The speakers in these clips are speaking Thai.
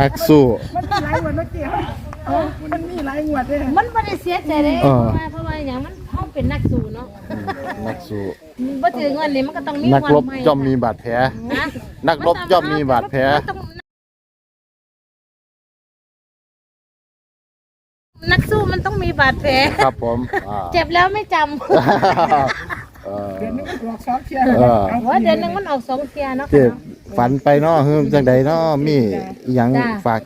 นักสู้ มันมีหลายงวดเมื่อกี้เอ้ามันมีหลายงวดเลยมันไม่ได้เสียใจเลยเอเพอราะว่าเพราะว่าอย่างมันเขาเป็นนักสู้เนาะนักสู้ บ่ถือเงินนี่มันก็ต้องมีนักรบวันใหม่ย่อมมีบาดแผล นะนักรบย่อมมีบาดแผล มันต้องนักสู้มันต้องมีบาดแผลครับผมอ่าเจ็บแล้วไม่จเออ เดือนนึงมันออกสองเที่ยวเออำว่าเดือนหนึงมันออกสองเทียเนาะเจ็บ ฝันไปเนาะเฮือจังใดเนาะมีอิหยังจ้ะ ฝาก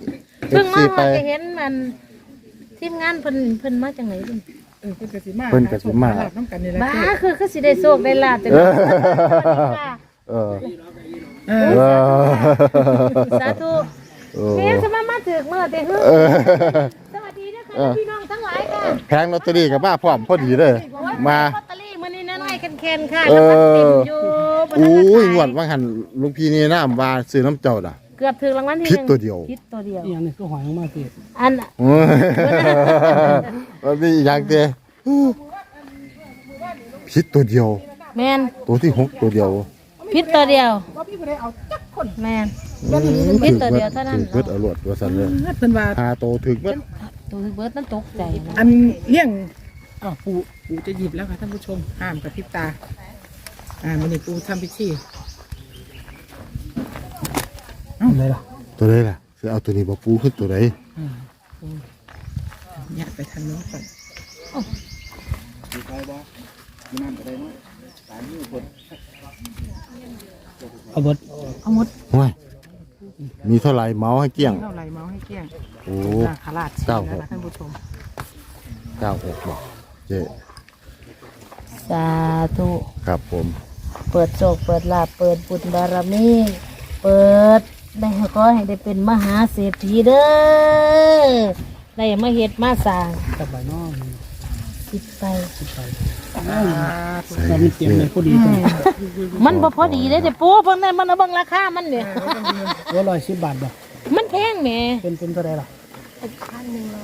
เพิ่ง FC มาไป ว่าจะเห็นมันทีมงานเพิ่นเพิ่นมาจังไหนเพิ่นเออเพิ่นก็สิมาเพิ่นก็สิมาหน้ำกันนี่แหละบ้าคือคือสิได้โชคได้ลาบจังเอได๋อเออเอเอออสาธุเออแม่จะมามาถึกมื้อแต่ฮึเออ สวัสดีนะคะเออ พี่น้องทั้งหลายค่ะแพงลอตเตอรี่กับมาพร้อมพอดีเลยมาลอต แคนๆค่ะเอแล้วอมันเต็มอยู่บนธนาอุ้ยคารงวดว่าหันลุงพี่นี่น้ำว่าซื้อน้ำเจ้าน่ะ เกือบถึงรางวัลที่ผิดหนึ่งตัวเดียวผิดตัวเดียวอีกอย่างหนึงคือหอยออกมาสิอันเออมันมีอีกอย่างเดียวผิดตัวเดียว แมนตัวที่หกตัวเดียวผิดตัวเดียวว่าพี่บ่ได้เอาจักคนแมนผิดตัวเดียวเท่านั้น ถือเบิดเอารวดว่าซั่นเลยเพิ่นว่าหาโตถึงเบิดตัวเบิร์ดนั่นตกใจนะอันเลี้ยง อ๋อปู่ปู่จะหยิบแล้วค่ะท่านผู้ชมห้ามกระพริบตา อ่ามันนี่ปู่ทำพิธีเลยล่ะตัวใดล่ะสิเอาตัวนี้บ่ปูขึ้นตัวใดเนี่ยไปทางโน้นก่อนเอาเบิดเอาหมดห้วยมีเท่าไหร่เมาให้เกลี้ยง เท่าไหร่เมาให้เกลี้ยงโอ้ นาคาราชเก้าแล้วนะท่านผู้ชม เก้าหกบอกเจ๊สาธุ ครับผมเปิดโชคเปิดลาภเปิดบุญบารมี เปิดได้ให้ก็ให้ได้เป็นมหาเศรษฐีเด้อได้มาเฮ็ดมาสร้างกับใบน้องคิดไปใส่เรามีเตรียมเลยพอดีจังมันบ่พอดีเลยเด้ปูเบิ่งได้มันเอาเบิ่งราคามันเนี่ยว่าร้อยสิบบาทบ่มันแพงแหมเป็นเป็นเท่าไหรล่ะ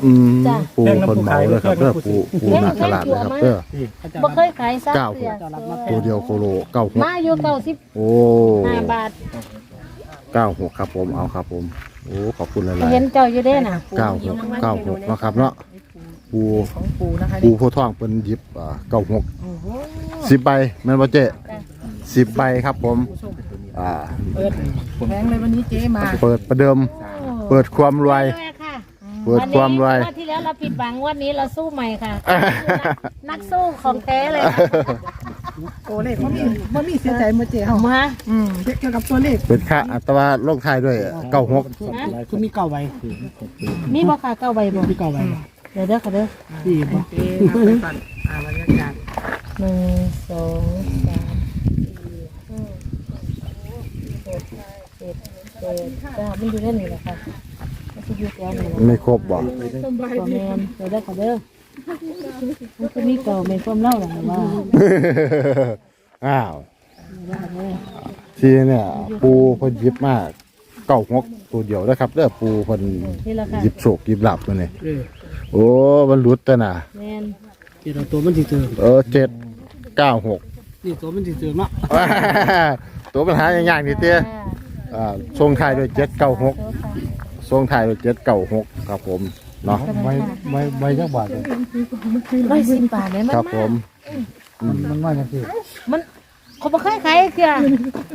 อืมจ้ะ ปูคนเมาเลยครับเด้อปูปูหน้าตลาดเลยครับเด้อที่เขาจะบ่เคยขายซักเก้าเทื่อตัวเดียวโคโลเก้าหกมาอยู่เก้าสิบโอ้ห้าบาทเก้าหกครับผมเอาครับผมโอ้ขอบคุณหลายเห็นเจ้าอยู่เด้น่ะๆเก้าหกเก้าหกนะครับเนาะปูของปู่นะคะปูนี่โพธิ์ทองเป็นหยิบอ่าเก้าหกสิบใบแม่นบ่เจ๊สิบใบครับผมอ่าเปิดแพงเลยวันนี้เจ๊มา เปิดประเดิม เปิดความรวย แม่ค่ะ เปิดความรวยวันที่แล้วเราผิดหวังวันนี้เราสู้ใหม่ค่ะ นักสู้ของแท้เลยโอ้เลขมันมีมันมีเสียใจเมื่อเจ๊เฮามาอืมเกี่ยวกับตัวเลขเป็นค่าอัตราลงท้ายด้วยเก้าหกคือมีเก้าใบมีบ่ค่ะเก้าใบบ่มีเก้าใบบ่เดี๋ยวเด้อค่ะเด้อที่บ่เจ๊ทำไปก่อนอ่าบรรยากาศหนึ่งสองสามสี่ห้าหกเจ็ดแปดเก้าไม่อยู่ได้หนึ่งหรอกค่ะไม่ใช่ อยู่แถวหนึ่งหรอกไม่ครบบ่ตัวแมนเดี๋ยวเด้อค่ะเด้อมันก็มีเก่าแมนความเล่าหรอว่าอ้าวทีเนี่ย ปูเพิ่นหยิบมากเก้าหกตัวเดียวนะครับเด้อปูเพิ่นนี่แหละค่ะหยิบโศกหยิบหลับตัวนี้เออโอ้มันหลุดตัวน่ะ แมนที่เราตัวมันสิเจอเออเจ็ดเก้าหก นี่ตัวมันสิเจอเนาะตัวปัญหาอย่างๆนี่เตี้ยอ่าทรงท้ายด้วยเจ็ดเก้าหก ทรงท้ายด้วยเจ็ดเก้าหกครับผมเนาะใบใบใบจักบาทเลยร้อยสิบบาทเลยมันครับผมมันมันว่าจังซี่มันเขาบ่เคยขายคือ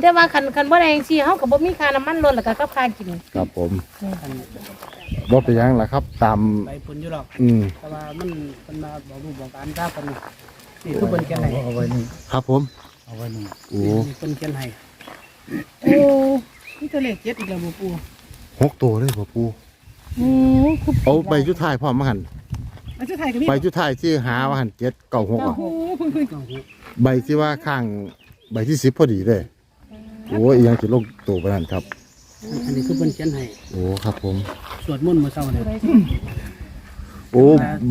แต่ว่าคันคันบ่ได้จังซี่เฮาก็บ่มีค่าน้ำมันรถแล้วก็กับค่ากินครับผมบ่เป็นหยังล่ะครับ ตามใบผลอยู่หรอก อืมแต่ว่ามันมันมาบอกรูปบอกการทราบกันนี่นี่คือเพิ่นเขียนให้เอาไว้นี่ครับผมเอาไว้นี่โอ้ นี่เพิ่นเขียนให้โอ้นี่ตัวเลขเจ็ดอีกแล้วบ่ปู่ หกตัวเลยบ่ปูอืมคือเอาใบจุดท้ายพร้อมมาหันอันสุดท้ายก็มีใบจุดท้ายที่หาว่าหันเจ็ดเก้าหกโอ้อะโหเพิ่งเพิ่งเก้าหกใบที่ว่าข้างใบที่สิบพอดีเลยโอ้ยยังจะลงตัวไปนั่นครับ อันนี้คือเพิ่นเขียนให้โอ้ครับผม สวดมนต์มื้อเช้าเนี่ยโอ้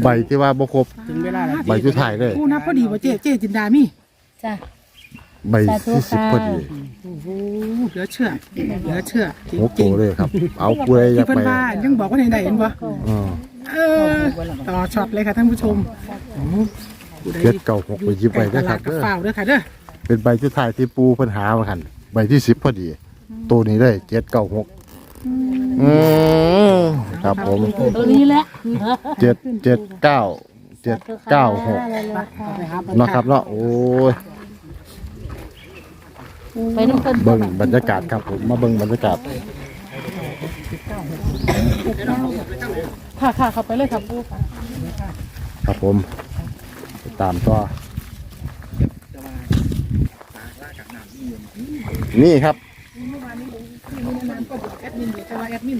ใบที่ว่าบ่ครบถึงเวลาแล้วใบจุดท้ายเลยปู่นับพอดีบ่เจ๊เจ๊จินดามีจ้ะ ใบที่สิบพอดีโอ้โหเหลือเชื่อเหลือเชื่อจหกริตังวเลยครับ เอากูเลยๆอยาที่กเพิ่นไปว่ายังบอกว่าไหนๆเห็นบ่เออเออต่อช็อตเลยค่ะท่านผู้ชมโอ้โหผู้ใดเจ็ดเก้าหกไปหยิบไปได้อครับกับเด้อเปล่าเด้อค่ะเด้อเป็นใบจุดท้ายที่ปูปัญหามาหันใบที่สิบพอดี ตัวนี้เลยเจ็ดเก้าหกอืมครับผมตัวนี้แหละเจ็ดเจ็ดเก้าเจ็ดเก้าหกไปหาเพิ่นเนาะครับเนาะโอ้ย ไปน้ำกันเบิ่งบรรยากาศครับผมมาเบิ่งบรรยากาศค่ะค่ะเข้าไปเลยค่ะปูค่ะครับผมไปตามต่อนี่ครับ เมื่อวานนี้ผมคือมีนานๆก็บอกแอดมินอยู่แต่ว่าแอดมิน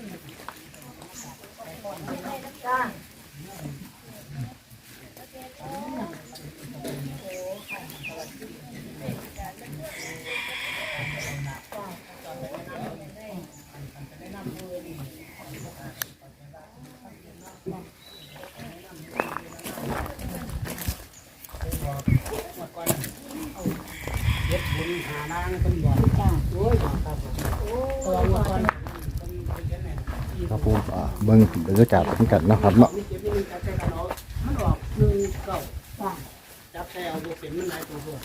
บิ่งบรรยากาศเหมือนกันนะครับเนาะจับใส่กันเอามันออกหนึ่งเก้าจับใส่เอาบ่เป็นมันหลายตัวตัว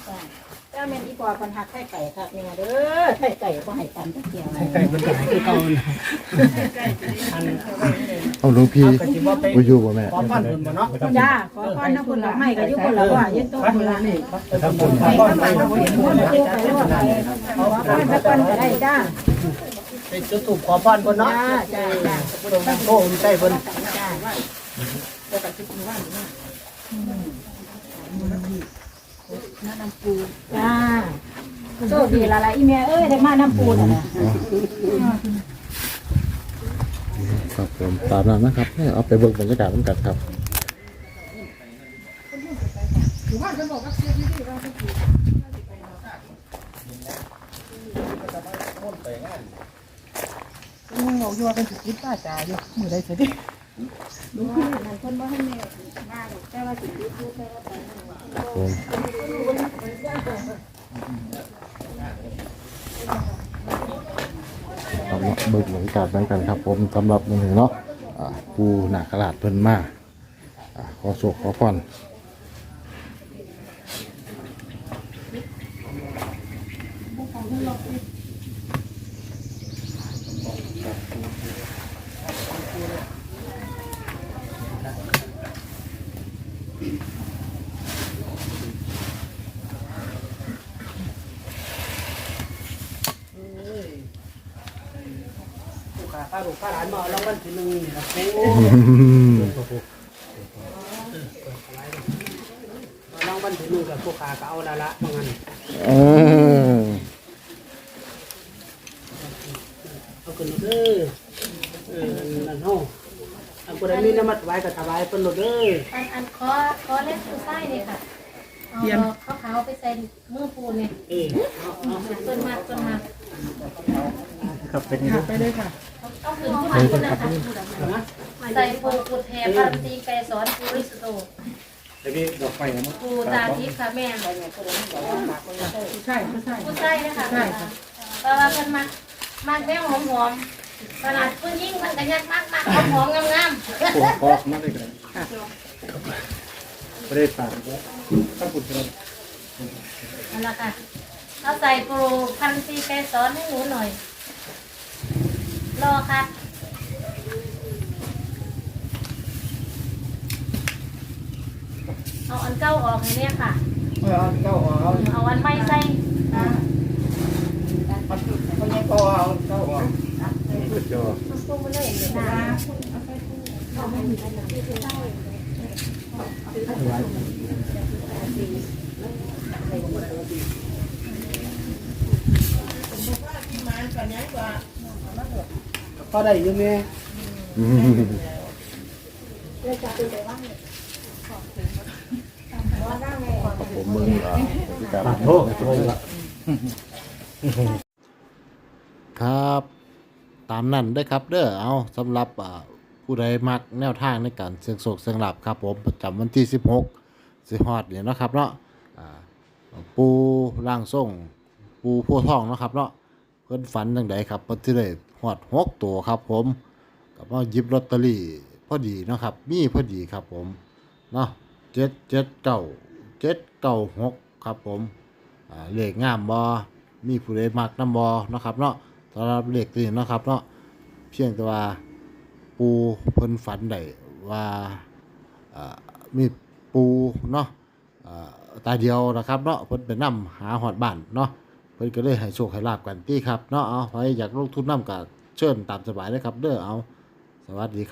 ถ้าแม่นอีกว่าปัญหาไข่ไก่ครับเนี่ยเด้อไข่ไก่ก็ให้ตันตะเกียบไก่เพิ่นก็ให้คือเก่าน่ะอันเอาหลวงพี่เอาก็สิว่าไปไปอยู่บ่แม่ขอพรเพิ่นบ่เนาะจ้าขอพรนะคุณละไม่ก็อยู่คนละว่ายืนโต๊ะคนละนี่ทำบุญขอไปพรทำไมไปเราเห็นคนละไปรอดไปขอพรสักวันก็ได้จ้า ไปจุดธูปขอพรเพิ่นเนาะจ้าจ้าจ้าพุทธองค์โตใส่เพิ่นจ้าจ้าโชคดีละละอีเมียเอ้ยได้มาน้ำปูน่ะนะครับผมตามนั้นนะครับให้เอาไปเบิ่งบรรยากาศเหมือนกันครับ มึงบอกอยู่ว่าเป็นสิบป้าจ่าอยู่มือได้เสร็จดิผมเอาเนาะเบิ่งบรรยากาศเหมือนกันครับ ผมสำหรับมือเนาะอ่าปูหนาคราชเพิ่นมาอ่าขอโชคขอพร ผู้าป้าลูกป้าหลานมาเอารางวัลที่หนึ่งนี่นะโอ้รางวัลที่หนึ่งกับผู้ขาก็เอาละละว่างั้นเออเอาขึ้นเด้อเออนั่นเฮาอันผู้ใดมีน้ำมัดไว้ก็ถวายเพิ่นรถเด้ออันอันขอขอเล่นผู้ใต้นี่ค่ะเอาเขาขาวไปใส่มือปูนเนี่ยเออเอาเอาเพิ่นมากเพิ่นมากค่ะไปเลยค่ะเอาคืน ผู้หันคนนะคะใส่ปูกุดแทนพารันตีไกรสอนปูริสโตปูตาทิพย์ค่ะแม่ผู้ชายผู้ชายผู้ใต้นะคะเพราะว่าเพิ่นมากมากแนวหอมๆขนาดผู้ยิ่งมันก็ยักมากมากหอมๆงามๆนั่นแหละค่ะเอาใส่ปูพันตีไกรสอนให้หนูหน่อย รอค่ะเอาอันเก้าออกให้เนี่ยค่ะ เอาเก้าออกเอาเอาอันไม่ใส่เขายังก็เอาเก้าออกตู้มาเลยนะพ อได้อยู่แม่ผมมึงอ่าบรรยากาศครับ ตามนั้นได้อครับเด้อเอาสำหรับอ่าผู้ใดมักแนวทางในการเสี่ยงโชคเสี่ยงหลาภครับผมประจำวันที่ 16 สิฮอดเนี่ยเนาะครับเนาะอ่าปูร่างทรง ปูโพธิ์ทองเนาะครับเนาะเพิ่นฝันจังไดครับเพิ่นสิได้ อดหกตัวครับผมก็มาหยิบลอตเตอรี่พอดีนะครับ มีพอดีครับผมเนาะเจ็ดเจ็ดเก้าเจ็ดเก้าหกครับผมเลขงามบอมีผู้ใดมักน้ำบอเนาะครับเนาะสำหรับเลขตัวนี้นะครับเนาะเพียงแต่ว่าปูเพิ่นฝันได้ว่ามีปูเนาะตาเดียวนะครับเนาะเพิ่นไปนํหาหอดบ้านเนาะเพิ่นก็เลยให้โชคให้ลาบกันที่ครับเนาะเอาใครอยากลงทุนนํก็ เชิญตามสบายเลยครับ เด้อเอา สวัสดีครับ